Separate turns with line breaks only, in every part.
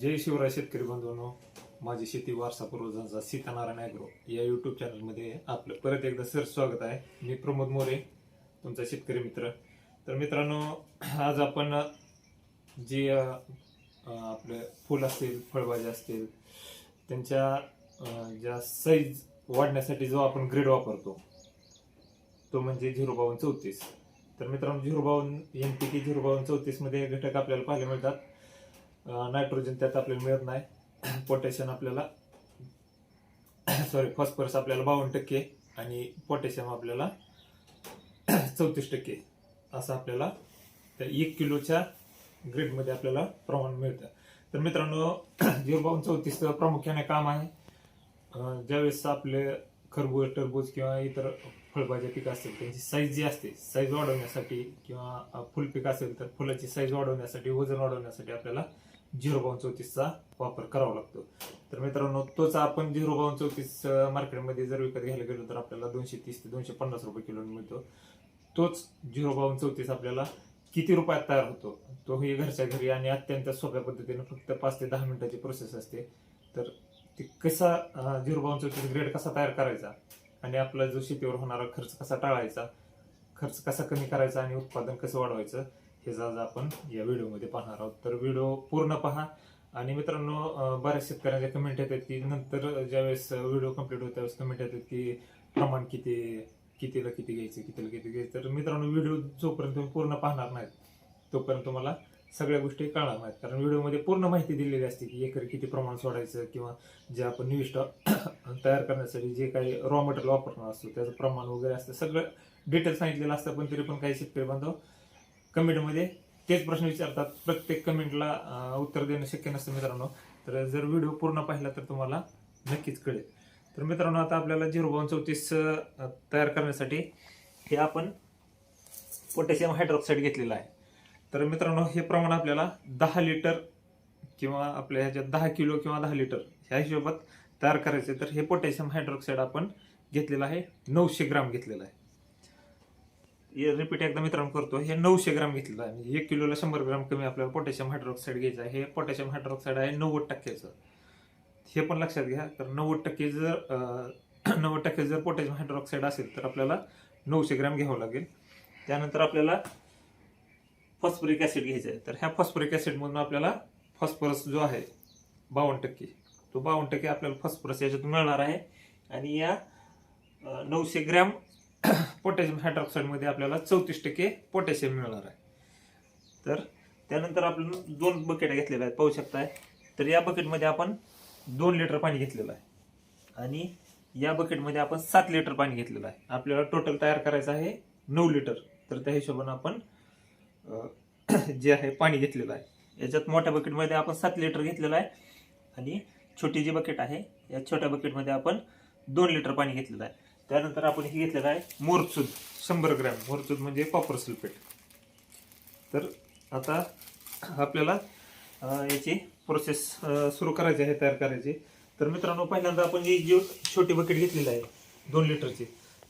जय शिवराय शेतकरी बंधूंनो. माझी शेती वारसा पूर्वजांचा सीतानारायण ॲग्रो या यूट्यूब चॅनलमध्ये आपलं परत एकदा सर स्वागत आहे. मी प्रमोद मोरे तुमचा शेतकरी मित्र. तर मित्रांनो आज आपण जे आपलं फुल असतील फळभाज्या असतील त्यांच्या ज्या साईज वाढण्यासाठी जो आपण ग्रेड वापरतो तो म्हणजे झिरो बावन्न चौतीस. तर मित्रांनो झिरो बावन्न एन पी के झिरो बावन्न चौतीसमध्ये घटक आपल्याला पाहायला मिळतात. नायट्रोजन त्यात आपल्याला मिळत नाही. पोटॅशियम आपल्याला सॉरी फॉस्फरस आपल्याला बावन्न टक्के आणि पोटॅशियम आपल्याला चौतीस टक्के असं आपल्याला त्या एक किलोच्या ग्रेडमध्ये आपल्याला प्रमाण मिळतं. तर मित्रांनो झिरो बावन्न चौतीसचं प्रामुख्याने काम आहे. ज्यावेळेस आपले खरबूज टरबूज किंवा इतर फळभाज्या पिकं असतील त्यांची साईज जी असते साईज वाढवण्यासाठी किंवा अं, असेल तर फुलाची साईज वाढवण्यासाठी वजन वाढवण्यासाठी आपल्याला झिरो बावन्न चौतीसचा वापर करावा लागतो. तर मित्रांनो तोच आपण झिरो बावन्न चौतीस मार्केटमध्ये जर विकत घ्यायला गेलो तर आपल्याला दोनशे तीस ते दोनशे पन्नास रुपये किलो मिळतो. तोच झिरो बावन्न चौतीस आपल्याला किती रुपयात तयार होतो? तोही घरच्या घरी आणि अत्यंत सोप्या पद्धतीने फक्त पाच ते दहा मिनिटाची प्रोसेस असते. तर ती कसा झिरो बावन्न चौतीस ग्रेड कसा तयार करायचा? आणि आपला जो शेतीवर होणारा खर्च कसा टाळायचा? खर्च कसा कमी करायचा आणि उत्पादन कसं वाढवायचं? हे आज आपण या व्हिडिओमध्ये पाहणार आहोत. तर व्हिडिओ पूर्ण पहा. आणि मित्रांनो बऱ्याच शेतकऱ्यांच्या कमेंट येतात की नंतर ज्यावेळेस व्हिडिओ कंप्लीट होत त्यावेळेस कमेंट येतात की प्रमाण किती कितीला किती घ्यायचं कितीला किती घ्यायचं. तर मित्रांनो व्हिडिओ जोपर्यंत तुम्ही पूर्ण पाहणार नाहीत तोपर्यंत तुम्हाला सगळ्या गोष्टी कळणार नाहीत. कारण व्हिडिओमध्ये पूर्ण माहिती दिलेली असते की एकरी किती प्रमाण सोडायचं किंवा जे आपण निविष्ट तयार करण्यासाठी जे काही रॉ मटेरियल वापरणार असतो त्याचं प्रमाण वगैरे असतं. सगळं डिटेल सांगितलेलं असतं पण तरी पण काही शेतकरी बांधव कमेंटमध्ये तेच प्रश्न विचारतात. प्रत्येक कमेंटला उत्तर देणं शक्य नसतं मित्रांनो. तर जर व्हिडिओ पूर्ण पाहिला तर तुम्हाला नक्कीच कळेल. तर मित्रांनो आता आपल्याला झिरो बावन चौतीस तयार करण्यासाठी हे आपण पोटॅशियम हायड्रॉक्साईड घेतलेलं आहे. तर मित्रांनो हे प्रमाण आपल्याला दहा लिटर किंवा आपल्या ह्याच्यात दहा किलो किंवा दहा लिटर ह्या हिशोबात तयार करायचे तर हे पोटॅशियम हायड्रॉक्साईड आपण घेतलेलं आहे. नऊशे ग्राम घेतलेलं आहे. रिपीट एकदा मित्रांनो करतो. हे नऊशे ग्राम घेतलेलं आहे. म्हणजे एक किलोला शंभर ग्राम कमी आपल्याला पोटॅशियम हायड्रॉक्साईड घ्यायचं आहे. हे पोटॅशियम हायड्रॉक्साईड आहे नव्वद टक्क्याचं. हे पण लक्षात घ्या. तर नव्वद टक्के जर नव्वद टक्के जर पोटॅशियम हायड्रॉक्साईड असेल तर आपल्याला नऊशे ग्राम घ्यावं लागेल. त्यानंतर आपल्याला फॉस्फरिक ॲसिड घ्यायचं आहे. तर ह्या फॉस्फरिक ॲसिडमधून आपल्याला फॉस्फरस जो आहे बावन्न टक्के. तो बावन्न टक्के आपल्याला फॉस्फरस याच्यातून मिळणार आहे. आणि या नऊशे ग्रॅम पोटॅशियम हायड्रॉक्साईडमध्ये आपल्याला चौतीस टक्के पोटॅशियम मिळणार आहे. तर त्यानंतर आपण दोन बकेट घेतलेल्या आहेत पाहू शकताय. तर या बकेटमध्ये आपण दोन लिटर पाणी घेतलेलं आहे. आणि या बकेटमध्ये आपण सात लिटर पाणी घेतलेलं आहे. आपल्याला टोटल तयार करायचं आहे नऊ लिटर तर त्या हिशोबानं आपण जे आहे पाणी घेतलेलं आहे. याच्यात मोठ्या बकेटमध्ये आपण सात लिटर घेतलेलं आहे. आणि छोटी जी बकेट आहे या छोट्या बकेटमध्ये आपण दोन लिटर पाणी घेतलेलं आहे. त्यानंतर आपण हे घेतलेलं आहे मोरचूद शंभर ग्रॅम. मोरचूद म्हणजे कॉपर सल्फेट तर आता आपल्याला याची प्रोसेस सुरू करायची आहे तयार करायची. तर मित्रांनो पहिल्यांदा आपण जी जी छोटी बकेट घेतलेली आहे दोन लिटरची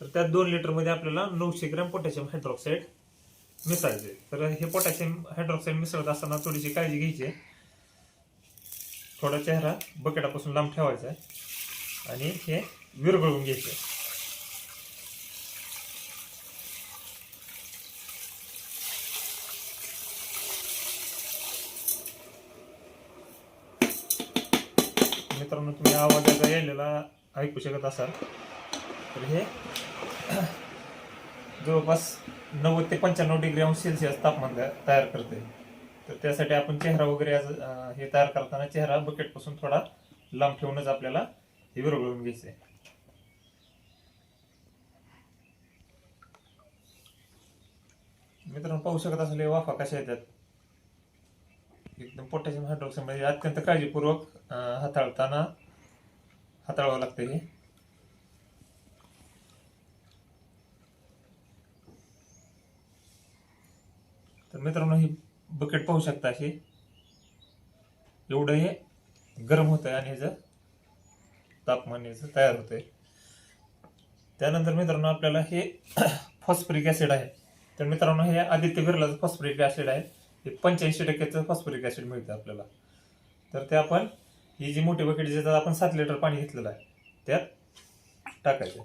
तर त्या दोन लिटरमध्ये आपल्याला नऊशे ग्रॅम पोटॅशियम हायड्रॉक्साईड मिसळायचे. तर हे पोटॅशियम हायड्रॉक्साईड मिसळत असताना थोडीशी काळजी घ्यायची. आहे थोडा चेहरा बकेटापासून लांब ठेवायचा आहे. आणि हे विरघळून आहे आपल्याला ऐकू शकत असाल तर हे जवळपास नव्वद ते पंच्याण्णव डिग्री अंश सेल्सिअस तापमान तयार करते. तर त्यासाठी आपण चेहरा वगैरे आज, हे तयार करताना चेहरा बकेटपासून थोडा लांब ठेवूनच आपल्याला हे विरघळून घ्यायचं आहे. मित्रांनो पाहू शकत असले वाफा कशा येतात? एकदम पोटॅशियम हायड्रोक्साईड म्हणजे अत्यंत काळजीपूर्वक हाताळताना हाताळावं लागतं हे. तर मित्रांनो ही बकेट पाहू शकता अशी. एवढं हे गरम होत आहे आणि ह्याचं तापमान याचं तयार होत आहे त्यानंतर मित्रांनो आपल्याला हे फॉस्फरिक ऍसिड आहे. तर मित्रांनो हे आदित्य बिर्लाचं फॉस्फरिक ऍसिड आहे. हे पंच्याऐंशी टक्क्याचं फॉस्फरिक ॲसिड मिळतं आपल्याला. तर ते आपण ही जी मोठी बकेट ज्याच्यात आपण सात लिटर पाणी घेतलेलं आहे. त्यात टाकायचं.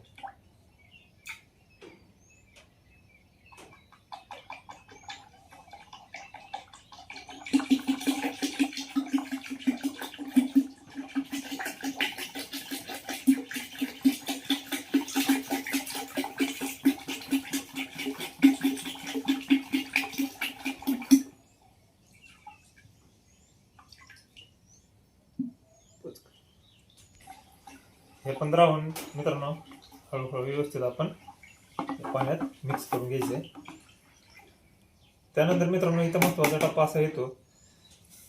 पंधराहून मित्रांनो हळूहळू व्यवस्थित आपण पाण्यात मिक्स करून घ्यायचं. आहे त्यानंतर मित्रांनो इथं महत्त्वाचा टप्पा असा येतो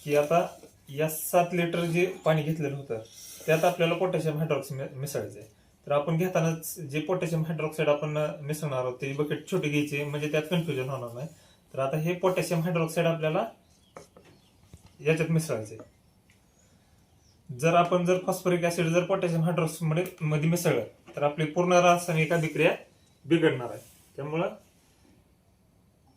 की आता या सात लिटर जे पाणी घेतलेलं होतं त्यात आपल्याला पोटॅशियम हायड्रॉक्स मिसळायचं आहे तर आपण घेतानाच जे पोटॅशियम हायड्रॉक्साईड आपण मिसळणार आहोत ते बकेट छोटी घ्यायची म्हणजे त्यात कन्फ्युजन होणार नाही. तर आता हे पोटॅशियम हायड्रॉक्साईड आपल्याला याच्यात मिसळायचं आहे जर आपण जर फॉस्फरिक ऍसिड जर पोटॅशियम हायड्रोक्समध्ये मध्ये मिसळलं तर आपली पूर्ण रासायनिक अभिक्रिया बिघडणार आहे. त्यामुळं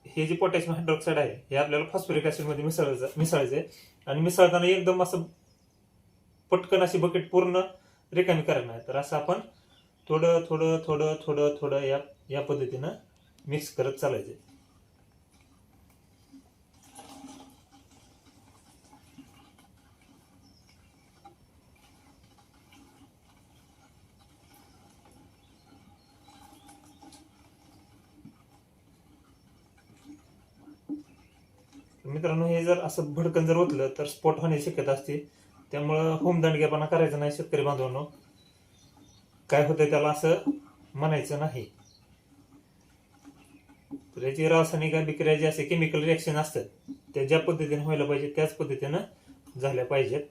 हे जे पोटॅशियम हायड्रॉक्साईड आहे हे आपल्याला फॉस्फरिक ऍसिडमध्ये मिसळायचं मिसळायचं आहे. आणि मिसळताना एकदम असं पटकन अशी बकेट पूर्ण रिकामी करायला नाही तर असं आपण थोडं थोडं थोडं थोडं थोडं या या पद्धतीनं मिक्स करत चालायचे मित्रांनो हे जर असं भडकन जर ओतलं तर स्पॉट होण्याची शक्यता असते. त्यामुळं होमदंडगेपणा करायचा नाही शेतकरी बांधवांनो. काय होतंय त्याला असं म्हणायचं नाही. तर याची रासायनिक अभिक्रिया जी असे केमिकल रिॲक्शन असतात त्या ज्या पद्धतीने व्हायला पाहिजे त्याच पद्धतीनं झाल्या पाहिजेत.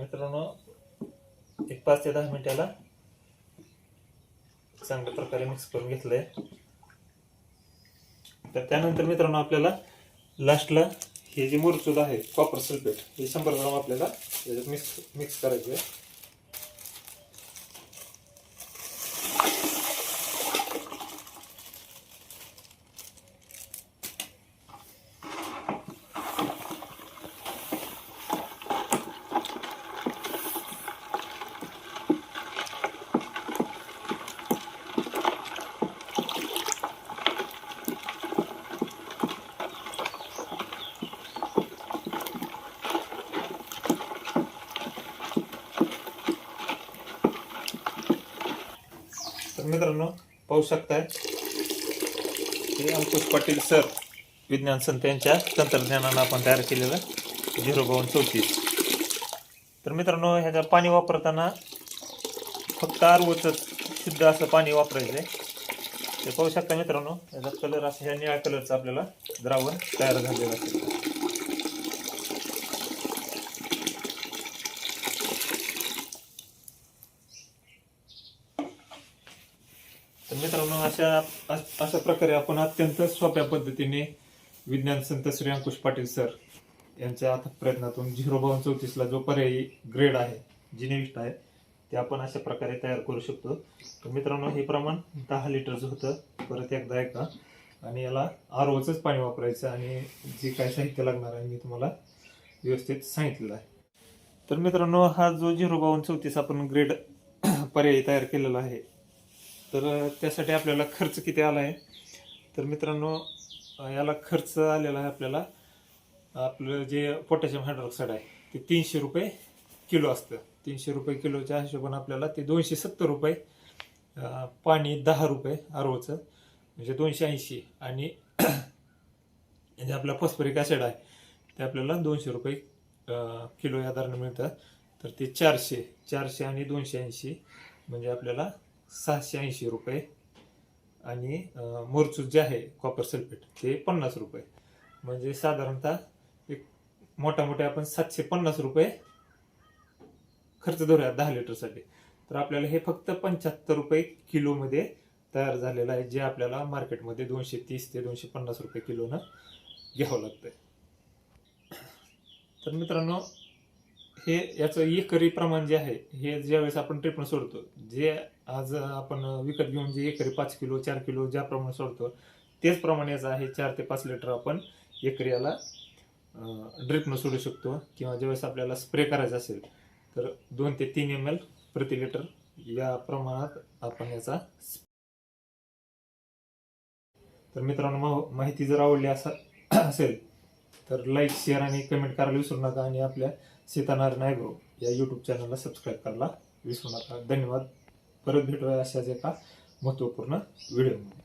मित्रांनो एक पाच ते दहा मिनिटाला चांगल्या प्रकारे मिक्स करून घेतलंय. तर त्यानंतर मित्रांनो आपल्याला लास्टला हे जे मुरचूद आहे कॉपर सल्फेट हे शंभर ग्राम आपल्याला याच्यात मिक्स मिक्स करायचे आहे मित्रांनो पाहू शकताय. हे अंकुश पाटील सर विज्ञान संत यांच्या तंत्रज्ञानानं आपण तयार केलेलं झिरो बावन चौतीस. तर मित्रांनो ह्याचा पाणी वापरताना फक्त आरवचं शुद्ध असं पाणी वापरायचं आहे ते पाहू शकता मित्रांनो याचा कलर असं ह्या निळ्या कलरचं आपल्याला द्रावण तयार झालेलं असेल. तर मित्रांनो अशा अशा प्रकारे आपण अत्यंत सोप्या पद्धतीने विज्ञान संत श्री अंकुश पाटील सर यांच्या अथक प्रयत्नातून झिरो बावन चौतीसला जो पर्यायी ग्रेड आहे जिनेविस्ट आहे ते आपण अशा प्रकारे तयार करू शकतो. तर मित्रांनो हे प्रमाण दहा लिटरचं होतं. परत एकदा ऐका. आणि याला आरोचंच पाणी वापरायचं आणि जे काय साहित्य लागणार आहे मी तुम्हाला व्यवस्थित सांगितलेलं आहे. तर मित्रांनो हा जो झिरो बावन चौतीस आपण ग्रेड पर्यायी तयार केलेला आहे तर त्यासाठी आपल्याला खर्च किती आला आहे तर मित्रांनो याला खर्च आलेला आहे आपल्याला. आपलं जे पोटॅशियम हायड्रॉक्साईड आहे ते तीनशे रुपये किलो असतं. तीनशे रुपये किलोच्या हिशोबाने आपल्याला ते दोनशे सत्तर रुपये पाणी दहा रुपये आरोचं म्हणजे दोनशे ऐंशी. आणि जे आपला फॉस्फरिक ॲसिड आहे ते आपल्याला दोनशे रुपये किलो या दराने मिळतं. तर ते चारशे चारशे आणि दोनशे ऐंशी म्हणजे आपल्याला सहाशे ऐंशी रुपये आणि अं, मोरचूस जे आहे कॉपर सल्फेट ते पन्नास रुपये. म्हणजे साधारणतः एक मोठा मोठे आपण सातशे पन्नास रुपये खर्च धरूया दहा लिटरसाठी. तर आपल्याला हे फक्त पंच्याहत्तर रुपये किलोमध्ये तयार झालेलं आहे जे आपल्याला मार्केटमध्ये दोनशे तीस ते दोनशे पन्नास रुपये किलोनं घ्यावं लागतंय. तर मित्रांनो हे याचं एकरी प्रमाण जे आहे हे ज्यावेळेस आपण ट्रिपनं सोडतो जे आज आपण विकत घेऊन जे एकरी पाच किलो चार किलो ज्याप्रमाणे सोडतो तेच प्रमाणे आहे चार ते पाच लिटर आपण एकरी याला ड्रिपनं सोडू शकतो किंवा ज्यावेळेस आपल्याला स्प्रे करायचा असेल तर दोन ते तीन एम एल प्रति लिटर या प्रमाणात आपण याचा तर मित्रांनो माहिती जर आवडली असा असेल तर लाईक शेअर आणि कमेंट करायला विसरू नका आणि आपल्या सीतानार नायगो या यूट्यूब चॅनलला सबस्क्राईब करायला विसरू नका. धन्यवाद. परत भेटूया अशाच एका महत्त्वपूर्ण व्हिडिओमध्ये